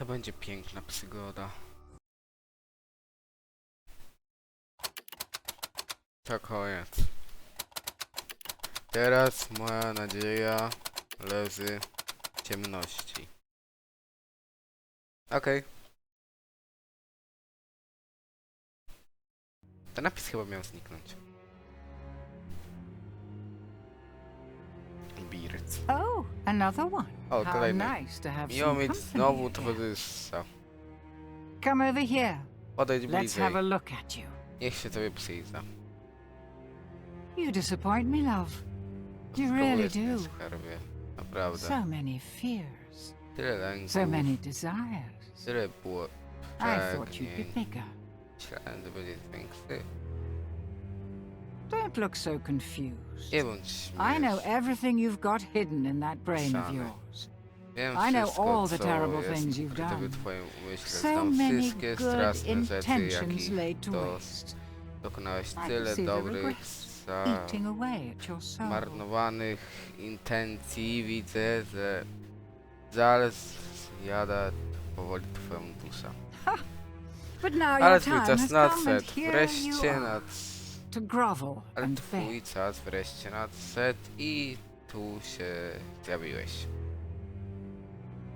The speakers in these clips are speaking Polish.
To będzie piękna przygoda. To koniec. Teraz moja nadzieja leży w ciemności. Okej. Ten napis chyba miał zniknąć. Beards. Oh, another one. O, How kolejny. nice to have Miło some mieć company znowu again. towarzysza. Come over here. Podejdź Let's bliżej. have a look at you. Niech się tobie przyjrza. You disappoint me, love. You really Spróbuję do. skarbie. Naprawdę. So many fears, Tyle lęków. so many desires. Tyle było. I thought you'd be pragnień. bigger. Myślałem, że będzie większy. Don't look so confused. Nie bądź I know everything you've got hidden in that brain of yours. Wiem I know wszystko, all the co terrible jest things you've ukryte w done. twoim umyśle. So Znam many wszystkie good straszne rzeczy, intentions jakich laid to waste, dokonałeś can tyle see the dobrych, regrets eating away at your soul. marnowanych intencji. Widzę, że zjada powoli twoją duszę. But now Ale your time czas has come and nadszedł. here you Wreszcie are. To grovel Ale and twój czas wreszcie nadszedł i tu się zjawiłeś.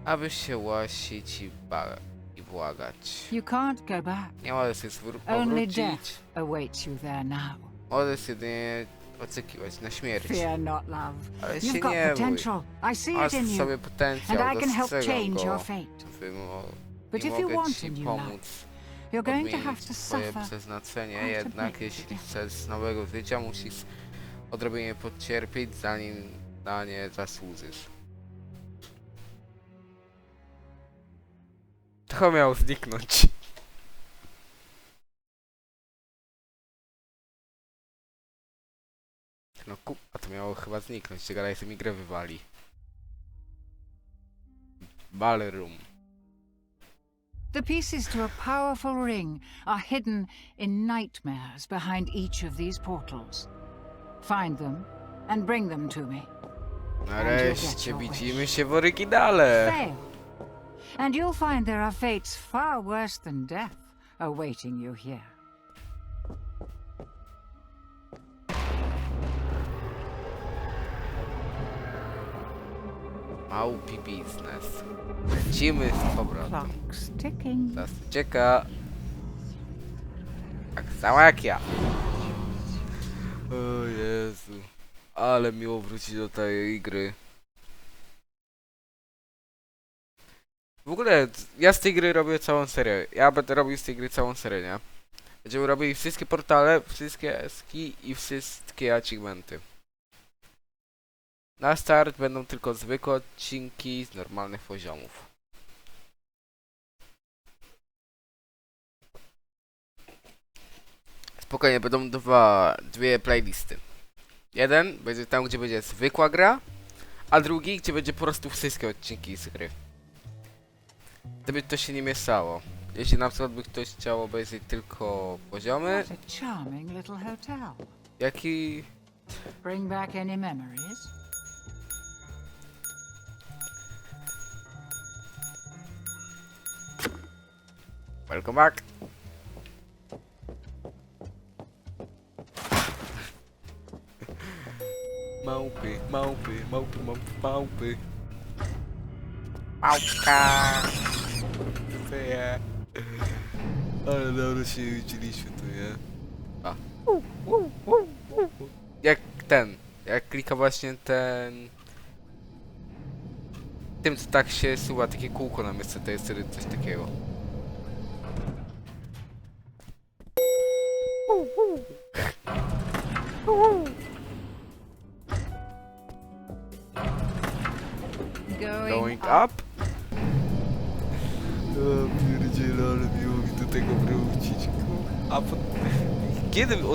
Aby się łasić i, ba- i błagać. You can't go back. Nie możesz się zwró- Only powrócić. death awaits you there now. Możesz jedynie oczekiwać na śmierć. Fear not, love. Ale się You've got nie bój. potential. I see Masz it in w you. sobie potencjał, And I can help dostrzegam change go. your fate. Wymo- But I if you mogę want ci a new life, pomóc you're going to have odmienić suffer. przeznaczenie, quite a jednak bit jeśli chcesz nowego życia, musisz odrobinę podcierpieć, zanim na nie zasłużysz. To miało zniknąć. No ku... A to miało chyba zniknąć, czy gadaj mi grę wywali. Ballroom. The pieces to a powerful ring are hidden in nightmares behind each of these portals. Find them and bring them to me. Nareszcie widzimy się w oryginale. Fail. And you'll find there are fates far worse than death awaiting you here. Małpi biznes. Lecimy z powrotem. Czas ucieka. Tak samo jak ja. O Jezu. Ale miło wrócić do tej gry. W ogóle ja z tej gry robię całą serię. Ja będę robił z tej gry całą serię, nie? Będziemy robili wszystkie portale, wszystkie eski i wszystkie achievementy. Na start będą tylko zwykłe odcinki z normalnych poziomów. Spokojnie, będą dwa, dwie playlisty. Jeden będzie tam, gdzie będzie zwykła gra, a drugi, gdzie będzie po prostu wszystkie odcinki z gry. Gdyby to się nie mieszało. Jeśli na przykład by ktoś chciał obejrzeć tylko poziomy, What a charming little hotel. jak i... Bring back any memories? Welcome back! Małpy, małpy, małpy, małpy, małpy. Małpka! Feje. Ale dobrze się widzieliśmy tu, nie? A. Jak ten, jak klika właśnie ten... Tym, co tak się suwa takie kółko na miejsce, to jest wtedy coś takiego.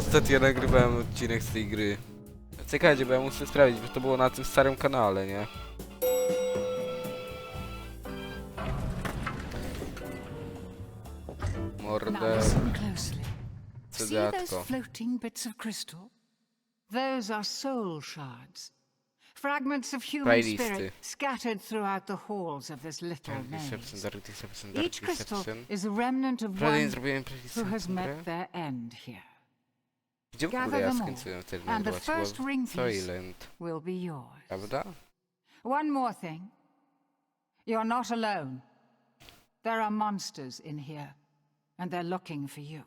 Ostatnio nagrywałem odcinek z tej gry? Czekajcie, bo ja muszę sprawdzić, bo to było na tym starym kanale, nie? Mordę. See those floating bits of crystal? Those are soul shards. Fragments of human spirit scattered throughout the halls of this little maze. Deception, Dark Deception, Dark Each crystal Deception. is a remnant of Prawie nie one zrobiłem who has met their end here. Gdzie w ogóle gather ja them all, skończyłem and the first ring piece Soylent, will be yours. prawda? One more thing. You're not alone. There are monsters in here, and they're looking for you.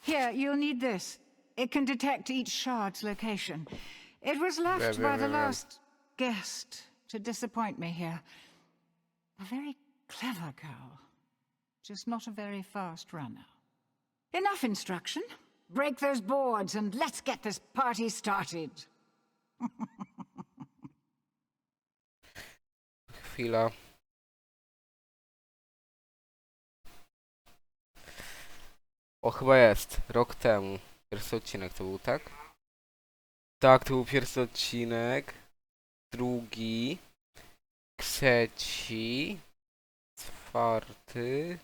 Here, you'll need this. It can detect each shard's location. It was left by the last guest to disappoint me here. A very clever girl, just not a very fast runner. Enough instruction. Break those boards and let's get this party started. Chwila. O, chyba jest. Rok temu. Pierwszy odcinek to był, tak? Tak, to był pierwszy odcinek. Drugi. Trzeci. Czwarty.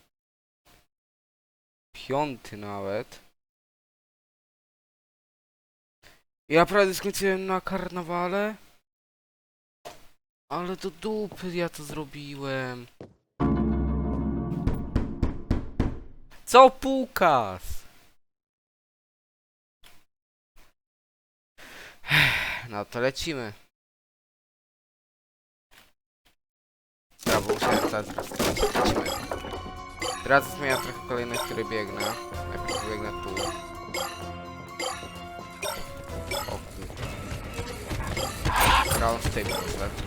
Piąty nawet. Ja naprawdę skończyłem na karnawale? Ale do dupy ja to zrobiłem. Co pukas? No to lecimy. Teraz restartować. Lecimy. Teraz zmieniam trochę kolejność, który biegnę. Najpierw biegnę tu. Ground z tej poszedł.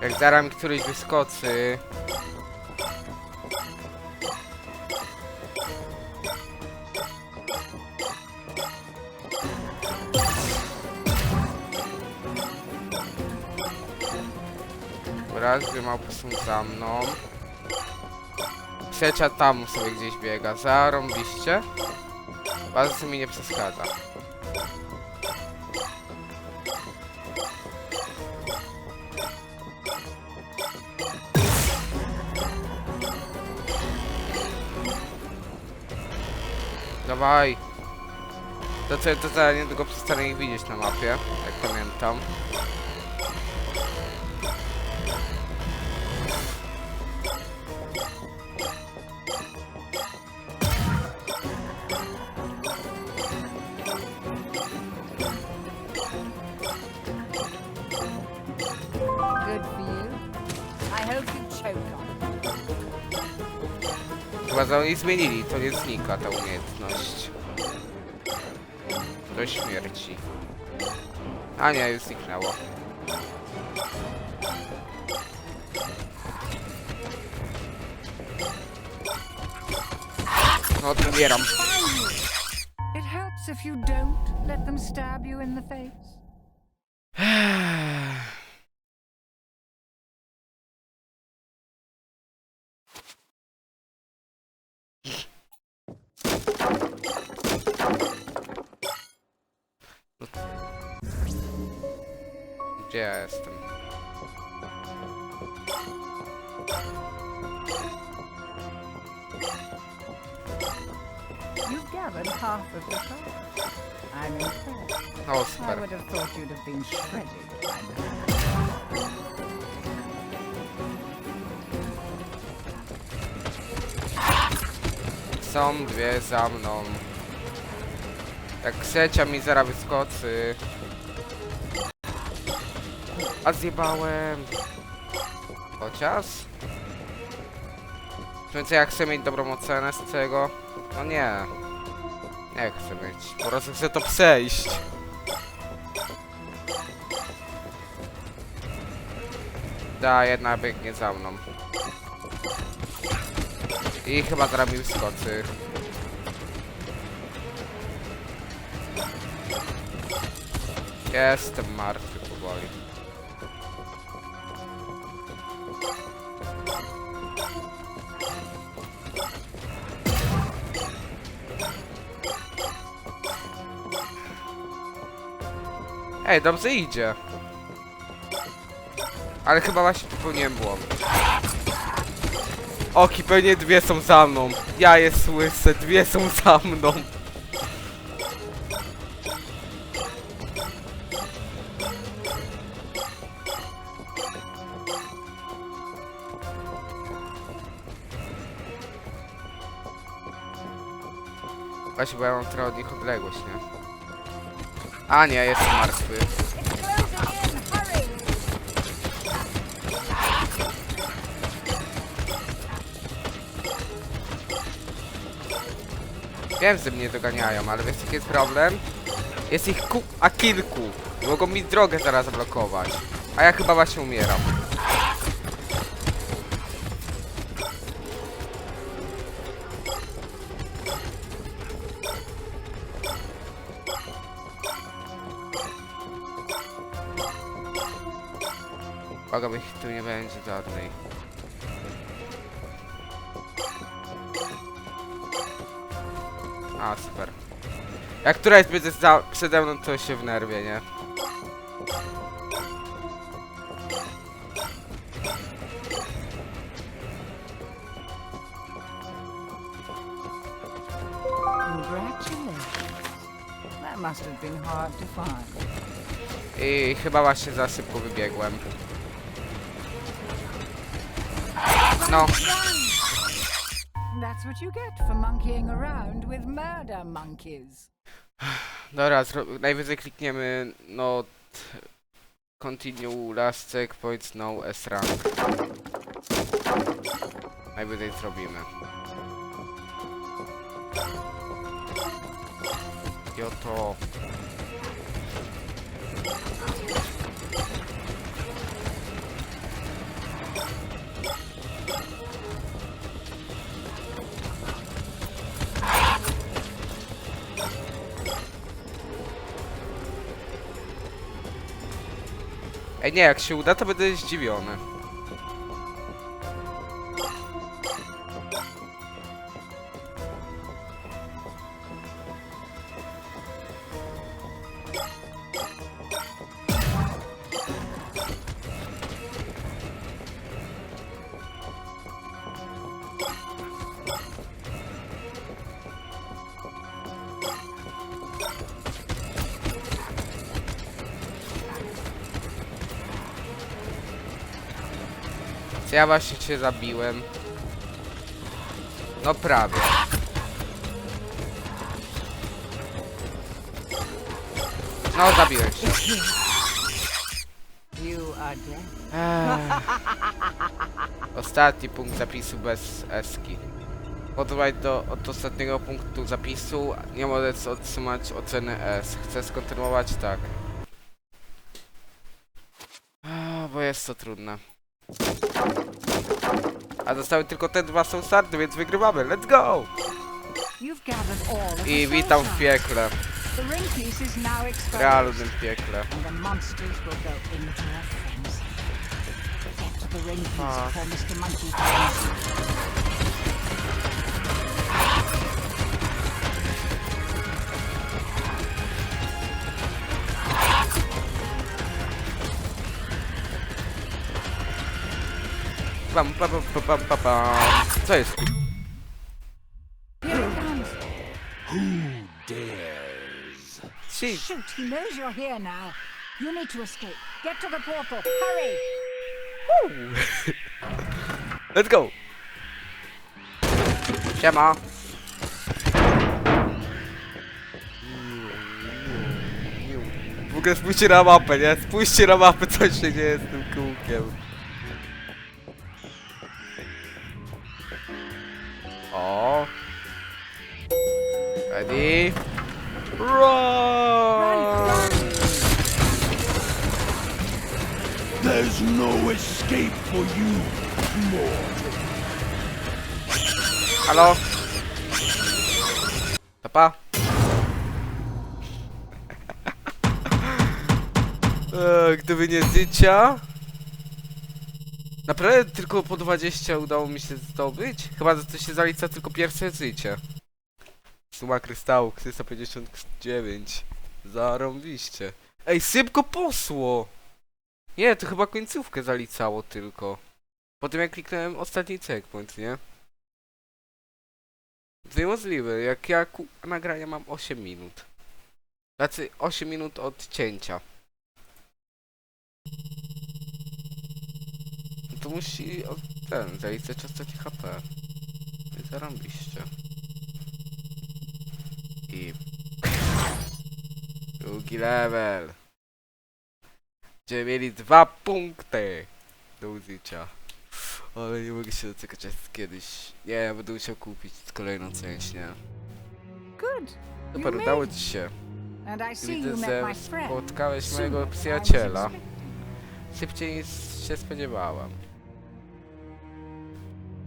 Jak zaraz mi któryś wyskoczy... Raz, dwie małpy są za mną. Trzecia tam sobie gdzieś biega. Zarąbiście. Bardzo mi nie przeszkadza. Dawaj. To co, to za niedługo przestanę ich widzieć na mapie, jak pamiętam. Good for you. I hope you choke on it. Chyba za nie zmienili, to nie znika ta umiejętność. Do śmierci. A nie, już zniknęło. No odbieram. If you don't let them stab you in the face. By now. Są dwie za mną. Jak trzecia mi zaraz wyskoczy. A zjebałem. Chociaż? Więc ja chcę mieć dobrą ocenę z tego. No nie. Nie chcę mieć. Po prostu chcę to przejść. Da, jedna biegnie za mną. I chyba zaraz mi wyskoczy. Jestem martwy powoli. Ej, dobrze idzie. Ale chyba właśnie popełniłem błąd. Oki, pewnie dwie są za mną. Ja je słyszę, dwie są za mną. Właśnie, bo ja mam trochę od nich odległość, nie? A nie, jestem martwy. Że mnie doganiają, ale wiesz jaki jest problem? Jest ich ku... a kilku. Mogą mi drogę zaraz zablokować. A ja chyba właśnie umieram. Bo ich tu nie będzie żadnej. A, super. Jak któraś będzie za przede mną, to się w nerwie, nie? I chyba właśnie za szybko wybiegłem. No, what you get for monkeying around with murder monkeys. dobra, najwyżej klikniemy not continue last checkpoint no S rank. Najwyżej zrobimy. I Ej, nie, jak się uda, to będę zdziwiony. Ja właśnie cię zabiłem? No prawie. No dead. Ech. Ostatni punkt zapisu bez eski. Podawaj do od ostatniego punktu zapisu. Nie możesz otrzymać oceny S. Chcę skontynuować? Tak. Bo jest to trudne. A zostały tylko te dwa są starty, więc wygrywamy. Let's go! I witam w piekle. shards. The ring Pam, pam, pam, pam, pam, pam. Co jest? Here it comes. dares? Shit. Shoot, he knows you're here now. You need to escape. Get to the portal. Hurry! Let's go! Siema! W ogóle spójrzcie na mapę, nie? Spójrzcie na mapę, co się dzieje z tym kółkiem. Ready? Run! There's no escape for you, mortal. Halo? Papa? Eee, gdyby nie życia... Naprawdę tylko po 20 udało mi się zdobyć? Chyba to się zalicza tylko pierwsze życie. Suma krystału, 359. Zarąbiście. Ej, szybko posło! Nie, to chyba końcówkę zaliczało tylko. Potem jak kliknąłem ostatni checkpoint, nie? To niemożliwe, jak ja ku... nagrania mam 8 minut. Znaczy 8 minut od cięcia. No To musi od ten, zaliczyć ostatni HP. Zarąbiście. I... Drugi level. Będziemy mieli dwa punkty do użycia. Ale nie mogę się doczekać aż kiedyś. Nie, będę musiał kupić kolejną część, nie? Good. Super, You udało made ci się. And I see Widzę, you met że my friend. spotkałeś sooner mojego than I was przyjaciela. expecting. Szybciej niż się spodziewałem.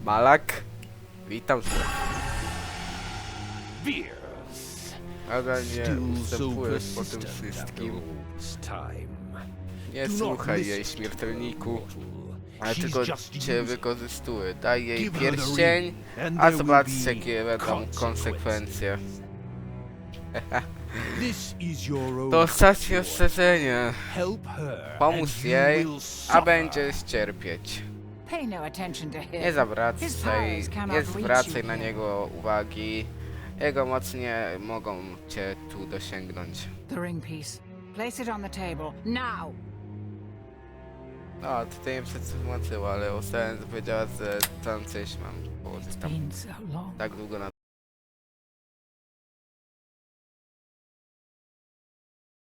Malak, witam cię. Fears. Nadal nie ustępujesz po tym wszystkim. Nie słuchaj jej, śmiertelniku. Ale tylko cię wykorzystuje. Daj jej pierścień, a be jakie będą konsekwencje. To ostatnie ostrzeżenie. Pomóż jej, a będziesz cierpieć. No. Nie zawracaj, nie zwracaj na niego uwagi. Jego mocy nie mogą cię tu dosięgnąć. The ring piece. Place it on the table. Now! No, tutaj nie przetłumaczyła, ale ustałem powiedziała, że tam coś mam położyć tam Been so long. tak długo na